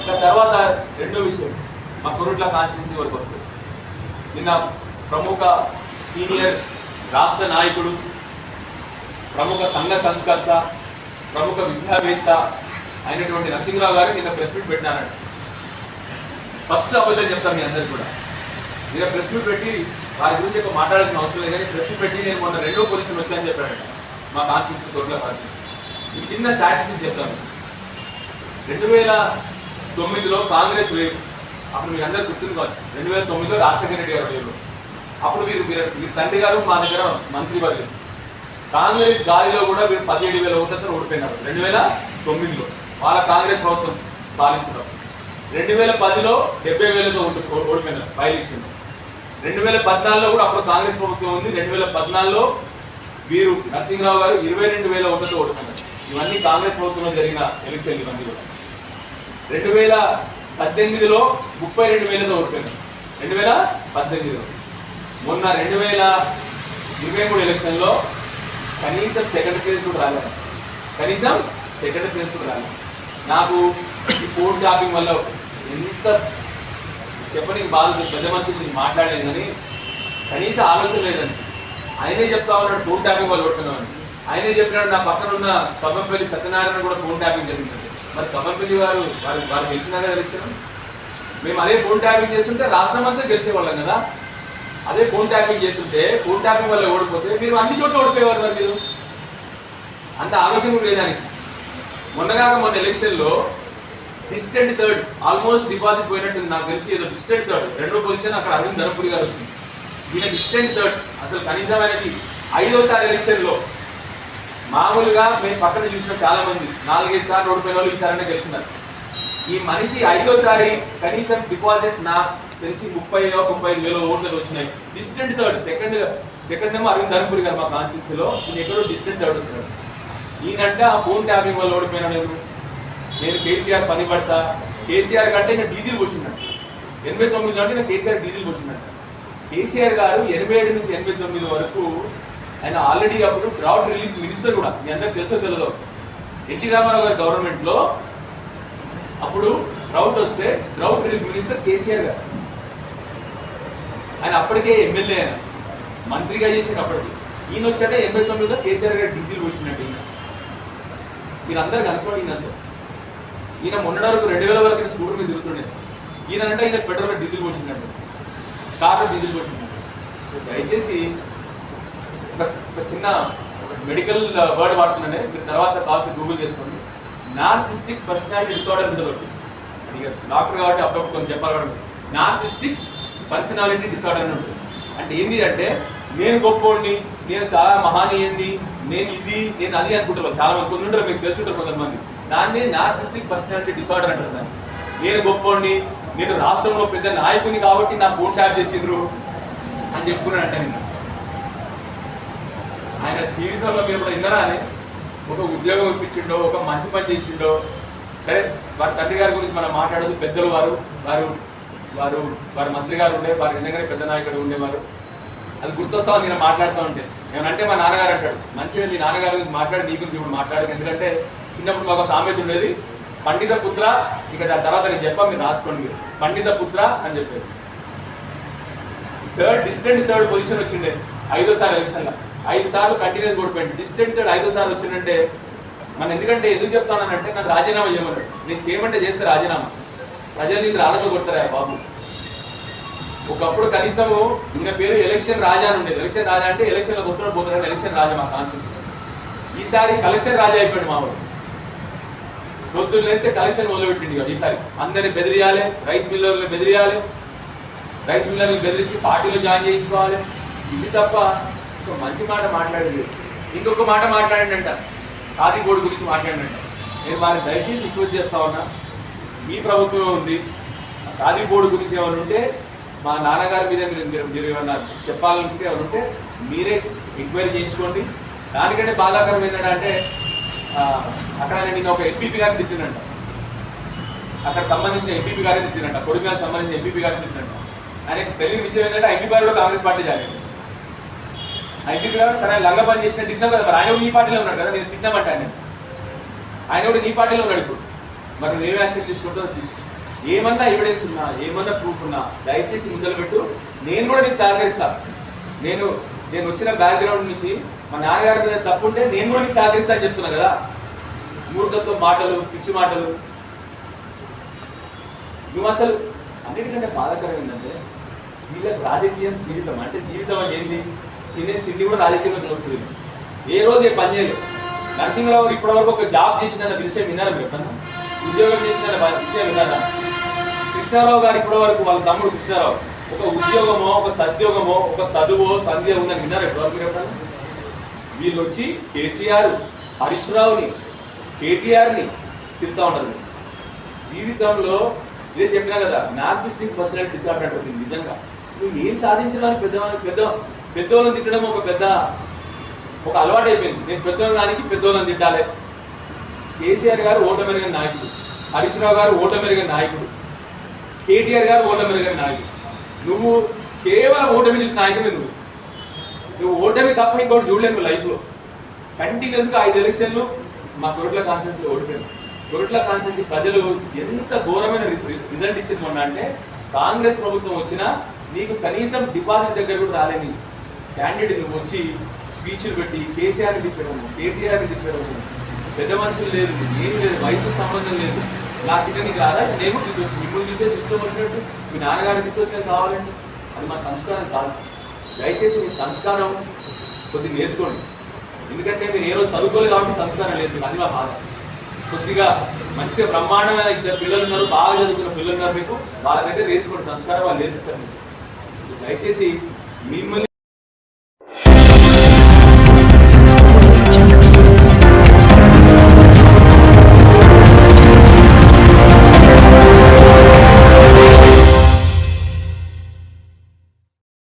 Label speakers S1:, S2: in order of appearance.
S1: ఇక తర్వాత రెండో విషయం మా కురుట్ల కాన్స్టిట్యూన్సీ వరకు వస్తుంది. నిన్న ప్రముఖ సీనియర్ రాష్ట్ర నాయకుడు ప్రముఖ సంఘ సంస్కర్త ప్రముఖ విద్యావేత్త అయినటువంటి నరసింహరావు గారు నిన్న ప్రెస్ మీట్ పెట్టినారంట. ఫస్ట్ అబద్ధం చెప్తాను మీ అందరికి కూడా. నిన్న ప్రెస్ మీట్ పెట్టి వారి గురించి ఎక్కువ మాట్లాడాల్సిన అవసరం లేదు కానీ ప్రెస్ మీట్ పెట్టి నేను మొన్న రెండో పొజిషన్ వచ్చాయని చెప్పాడంట మా కాన్స్టిట్యూన్సీ కోర్టులో కాన్స్టిట్యూన్సీ. ఈ చిన్న స్టాటిస్టిక్స్ చెప్తాను. రెండు వేల తొమ్మిదిలో కాంగ్రెస్ వేవ్ అప్పుడు మీరు అందరు గుర్తుంది కావచ్చు రెండు వేల తొమ్మిదిలో రాజశేఖర రెడ్డి గారు వేవ్ అప్పుడు మీరు మీరు తండ్రి గారు మా దగ్గర మంత్రి వర్గం కాంగ్రెస్ గాలిలో కూడా మీరు పదిహేడు వేల ఓట్లతో ఓడిపోయినారు. రెండు వేల తొమ్మిదిలో వాళ్ళ కాంగ్రెస్ ప్రభుత్వం పాలిస్తున్నారు రెండు వేల పదిలో డెబ్బై వేలతో ఓడి ఓడిపోయినారు బై ఎలక్షన్లో రెండు వేల పద్నాలుగులో కూడా అప్పుడు కాంగ్రెస్ ప్రభుత్వం ఉంది. రెండు వేల పద్నాలుగులో వీరు నరసింహరావు గారు ఇరవై రెండు వేల ఓట్లతో ఓడిపోయినారు. ఇవన్నీ కాంగ్రెస్ ప్రభుత్వంలో జరిగిన ఎలక్షన్లు ఇవన్నీ కూడా. రెండు వేల పద్దెనిమిదిలో ముప్పై రెండు వేలతో ఓడిపోయింది రెండు వేల పద్దెనిమిదిలో మొన్న రెండు వేల ఇరవై మూడు ఎలక్షన్లో కనీసం సెకండ్ ప్లేస్ కూడా రాలేదు. కనీసం సెకండ్ ప్లేస్ కూడా రాలేదు. నాకు ఈ ఫోన్ టాపింగ్ వల్ల ఎంత చెప్పని బాధ పెద్ద మనిషి గురించి మాట్లాడలేదు కనీసం ఆలోచన లేదండి. ఆయనే చెప్తా ఉన్నాడు ఫోన్ ట్యాపింగ్ వల్ల కొట్టుకున్నామని ఆయనే చెప్పినాడు నా పక్కన ఉన్న కమ్మంపల్లి సత్యనారాయణ కూడా ఫోన్ ట్యాపింగ్ జరిగింది మరి కమ్మంపల్లి వారు వారు వారు గెలిచినారా ఎలక్షన్ మేము అదే ఫోన్ ట్యాపింగ్ చేస్తుంటే రాష్ట్రం అంతా గెలిచేవాళ్ళం కదా. అదే ఫోన్ ట్యాపింగ్ చేస్తుంటే ఫోన్ ట్యాపింగ్ వల్ల ఓడిపోతే మీరు అన్ని చోట్ల ఓడిపోయేవారు మరి మీరు? అంత ఆలోచన లేదానికి మొన్నగాక మొన్న ఎలక్షన్లో డిస్టెంట్ థర్డ్ ఆల్మోస్ట్ డిపాజిట్ పోయినట్టు నాకు తెలిసి ఏదో డిస్టెంట్ థర్డ్ రెండో పొజిషన్ అక్కడ అరవింద్ ధనపురి గారు వచ్చింది. ఈయన డిస్టెంట్ థర్డ్ అసలు కనీసం ఆయనకి ఐదోసారి ఎలక్షన్లో మామూలుగా మేము పక్కన చూసిన చాలా మంది నాలుగైదు సార్లు ఓడిపోయిన వాళ్ళు ఈసారైనా గెలిచినారు. ఈ మనిషి ఐదోసారి కనీసం డిపాజిట్ నా తెలిసి ముప్పై ముప్పై ఐదు వేల ఓట్లు వచ్చినాయి. డిస్టెంట్ థర్డ్ సెకండ్ సెకండ్ ఏమో అరవింద్ ధర్మపురి గారు మా కాన్స్టిట్యూన్సీలో ఈయన ఎక్కడో డిస్టెంట్ థర్డ్ వచ్చినాడు. ఈయనంటే ఆ ఫోన్ ట్యాపింగ్ వల్ల ఓడిపోయినా నేను నేను కేసీఆర్ పని పడతా. కేసీఆర్ కంటే నేను డీజిల్ కూర్చున్నాను ఎనభై తొమ్మిదిలో అంటే నేను కేసీఆర్ డీజిల్ కూర్చున్నాను కేసీఆర్ గారు ఎనభై ఏడు నుంచి ఎనభై తొమ్మిది వరకు ఆయన ఆల్రెడీ అప్పుడు డ్రౌట్ రిలీఫ్ మినిస్టర్ కూడా మీ అందరికి తెలుసో తెలియదు ఎన్టీ రామారావు గారి గవర్నమెంట్లో అప్పుడు డ్రౌట్ వస్తే డ్రౌట్ రిలీఫ్ మినిస్టర్ కేసీఆర్ గారు. ఆయన అప్పటికే ఎమ్మెల్యే ఆయన. మంత్రిగా చేశారు అప్పటికి. ఈయన వచ్చాక ఎనభై తొమ్మిదిలో కేసీఆర్ గారు డీజిల్ వచ్చిందండి ఈయన. మీరు అందరికి అనుకోండి ఈయన అసలు. ఈయన మొన్నటి వరకు రెండు వేల వరకు స్కూటర్ మీద తిరుగుతుండేది ఈయన అంటే ఈయన పెట్రోల్ డీజిల్ పోసిందండి కార్లో డీజిల్ పోసిందండి దయచేసి ఒక ఒక చిన్న మెడికల్ వర్డ్ uh, వాడుతున్నానే. మీరు తర్వాత కాల్సి గూగుల్ చేసుకోండి. నార్సిస్టిక్ పర్సనాలిటీ డిసార్డర్ ఉంటుంది అది డాక్టర్ కాబట్టి అప్పుడప్పుడు కొంచెం చెప్పాలి నార్సిస్టిక్ పర్సనాలిటీ డిసార్డర్ అని ఉంటుంది. అంటే ఏంటి అంటే నేను గొప్పోడిని నేను చాలా మహానీయండి నేను ఇది నేను అది అనుకుంటున్నాను చాలా మంది కొన్ని ఉంటారు మీకు తెలుసుంటారు కొంతమంది. దాన్ని నార్సిస్టిక్ పర్సనాలిటీ డిసార్డర్ అంటారు దాన్ని. నేను గొప్పోడిని నేను రాష్ట్రంలో పెద్ద నాయకుని కాబట్టి నా ఫోన్ ట్యాప్ చేసిండ్రు అని చెప్పుకున్నాను అంటే నేను ఆయన జీవితంలో మీరు కూడా విన్నారా అని? ఒక ఉద్యోగం ఇప్పించిండో ఒక మంచి పని చేసిండో. సరే వారి తండ్రి గారి గురించి మనం మాట్లాడదు. పెద్దలు వారు వారు వారు వారి మంత్రి గారు ఉండే వారు నిజంగానే పెద్ద నాయకుడు ఉండేవారు. అది గుర్తొస్తా నేను మాట్లాడుతూ ఉంటే. ఏమంటే మా నాన్నగారు అంటాడు మంచిగా మీ నాన్నగారి గురించి మాట్లాడి నీ గురించి ఇప్పుడు మాట్లాడదు ఎందుకంటే చిన్నప్పుడు మాకు ఒక సామెత ఉండేది పండిత పుత్ర ఇక దాని తర్వాత నేను చెప్పా మీరు రాసుకోండి మీరు. పండిత పుత్ర అని చెప్పారు థర్డ్ డిస్టెంట్ థర్డ్ పొజిషన్ వచ్చిండే ఐదోసారి ఎలక్షన్లో ఐదు సార్లు కంటిన్యూస్ ఓడిపోయింది డిస్టెంట్ ఐదు సార్లు వచ్చిందంటే మనం ఎందుకంటే ఎందుకు చెప్తానంటే నాకు రాజీనామా చేయమన్నాడు. నేను చేయమంటే చేస్తే రాజీనామా. ప్రజలు నీకు రాళ్ళతో కొడతారా బాబు? ఒకప్పుడు కనీసము ఈయన పేరు ఎలక్షన్ రాజా అని ఉండేది. ఎలక్షన్ రాజా అంటే ఎలక్షన్లకు వస్తున్నాడు పోతున్నాడు ఎలక్షన్ రాజా మా కాన్స్టిట్యూషన్ ఈసారి కలెక్షన్ రాజా అయిపోయాడు మా పొద్దున్న లేస్తే కలెక్షన్ మొదలుపెట్టింది ఇక ఈసారి. అందరిని బెదిరియాలి రైస్ మిల్లర్లు బెదిరియాలి. రైస్ మిల్లర్లు బెదిరించి పార్టీలో జాయిన్ చేయించుకోవాలి. ఇది తప్ప సో మంచి మాట మాట్లాడలేదు ఇంకొక మాట మాట్లాడినంట ఖాదీ బోర్డు గురించి మాట్లాడంట నేను వారిని దయచేసి రిక్వెస్ట్ చేస్తా ఉన్నా. మీ ప్రభుత్వం ఉంది. ఖాదీ బోర్డు గురించి ఏమైనా ఉంటే మా నాన్నగారి మీద మీరు మీరు ఏమన్నా చెప్పాలనుకుంటే ఏమైనా ఉంటే మీరే ఎంక్వైరీ చేయించుకోండి. దానికంటే బాధాకరం ఏంటంటే అక్కడ నేను ఒక ఎంపీపీ గారిని తిట్టినంట అక్కడ సంబంధించిన ఎంపీపీ గారిని తిట్టినంట కొడుకు సంబంధించిన ఎంపీపీ గారిని తిట్టినంట ఆయనకు తెలియని విషయం ఏంటంటే ఎంపీ గారు కాంగ్రెస్ పార్టీ జాయిన్ ఎంపీపీ గారు సరే లంగ పని చేసిన తిట్టినాం కదా మరి. ఆయన కూడా నీ పార్టీలో ఉన్నాడు కదా నేను తిట్టినామంట ఆయన ఆయన కూడా నీ పార్టీలో ఉన్నాడు ఇప్పుడు. మరి నువ్వు యాక్షన్ తీసుకుంటావు తీసుకో. ఏమన్నా ఎవిడెన్స్ ఉన్నా ఏమన్నా ప్రూఫ్ ఉన్నా దయచేసి ముందలు పెట్టు. నేను కూడా నీకు సహకరిస్తా. నేను నేను వచ్చిన బ్యాక్గ్రౌండ్ నుంచి మా నాన్నగారి మీద తప్పు ఉంటే నేను కూడా నీకు సహకరిస్తా అని చెప్తున్నా కదా. మూర్ఖత్వం మాటలు పిచ్చి మాటలు. నువ్వు అసలు అన్నిటికంటే బాధాకరం ఏంటంటే వీళ్ళకి రాజకీయం జీవితం. అంటే జీవితం ఏంటి తినే తిండి కూడా రాజకీయ వస్తుంది ఏ రోజు ఏ పని చేయలేదు. నరసింహరావు ఇప్పటివరకు ఒక జాబ్ చేసిన విషయం విన్నారా మీరు ఎప్పుడన్నా? ఉద్యోగం చేసిన విషయం విన్నారా? కృష్ణారావు గారు ఇప్పటివరకు వాళ్ళ తమ్ముడు కృష్ణారావు ఒక ఉద్యోగమో ఒక సద్యోగమో ఒక చదువో సంధ్య ఉందని విన్నారా ఇప్పటివరకు మీరు ఎప్పుడన్నా? వీళ్ళు వచ్చి కేసీఆర్ హరీష్ రావుని కేటీఆర్ని తిరుగుతూ ఉంటారు జీవితంలో ఇదే చెప్పినా కదా నార్సిస్టిక్ పర్సనాలిటీ డిసార్డర్ అంటుంది నిజంగా. నువ్వు ఏం సాధించడానికి పెద్ద పెద్ద పెద్దోళ్ళని తిట్టడం ఒక పెద్ద ఒక అలవాటు అయిపోయింది నేను పెద్దోళ్ళకి పెద్దోళ్ళని తిట్టాలి. కేసీఆర్ గారు ఓటమెరిగిన నాయకుడు. హరీష్ రావు గారు ఓటమెరిగిన నాయకుడు. కేటీఆర్ గారు ఓటమెరిగిన నాయకుడు. నువ్వు కేవలం ఓటమి చూసిన నాయకుడు నువ్వు. నువ్వు ఓటమి తప్ప ఇంకోటి చూడలేదు నువ్వు లైఫ్లో. కంటిన్యూస్గా ఐదు ఎలక్షన్లు మా కొరట్ల కాన్స్టెన్సీలో ఓడిపోయాను కొరట్ల కాన్స్టెన్సీ ప్రజలు ఎంత ఘోరమైన రిజల్ట్ ఇచ్చింది మొన్న అంటే కాంగ్రెస్ ప్రభుత్వం వచ్చినా నీకు కనీసం డిపాజిట్ దగ్గర కూడా రాలేని క్యాండిడేట్ నువ్వు వచ్చి స్పీచ్లు పెట్టి కేసీఆర్ని తిట్టడము కేటీఆర్ని తిట్టడము. పెద్ద మనుషులు లేదు ఏం లేదు వయసుకు సంబంధం లేదు. నా తిట్ట కాదా? నేను తిట్టవచ్చు మిమ్మల్ని తిట్టే ఇష్టం వచ్చినట్టు మీ నాన్నగారిని తిట్టొచ్చినట్టు కావాలండి అది మా సంస్కారం కాదు. దయచేసి మీ సంస్కారం కొద్దిగా నేర్చుకోండి. ఎందుకంటే మీరు ఏ రోజు చదువుకోలేదు కాబట్టి సంస్కారం లేదు అది మా బాధ. కొద్దిగా మంచిగా బ్రహ్మాండమైన ఇద్దరు పిల్లలు ఉన్నారు బాగా చదువుకున్న పిల్లలు ఉన్నారు మీకు. వాళ్ళ దగ్గర నేర్చుకోండి. సంస్కారం వాళ్ళు నేర్చుకోండి. దయచేసి మిమ్మల్ని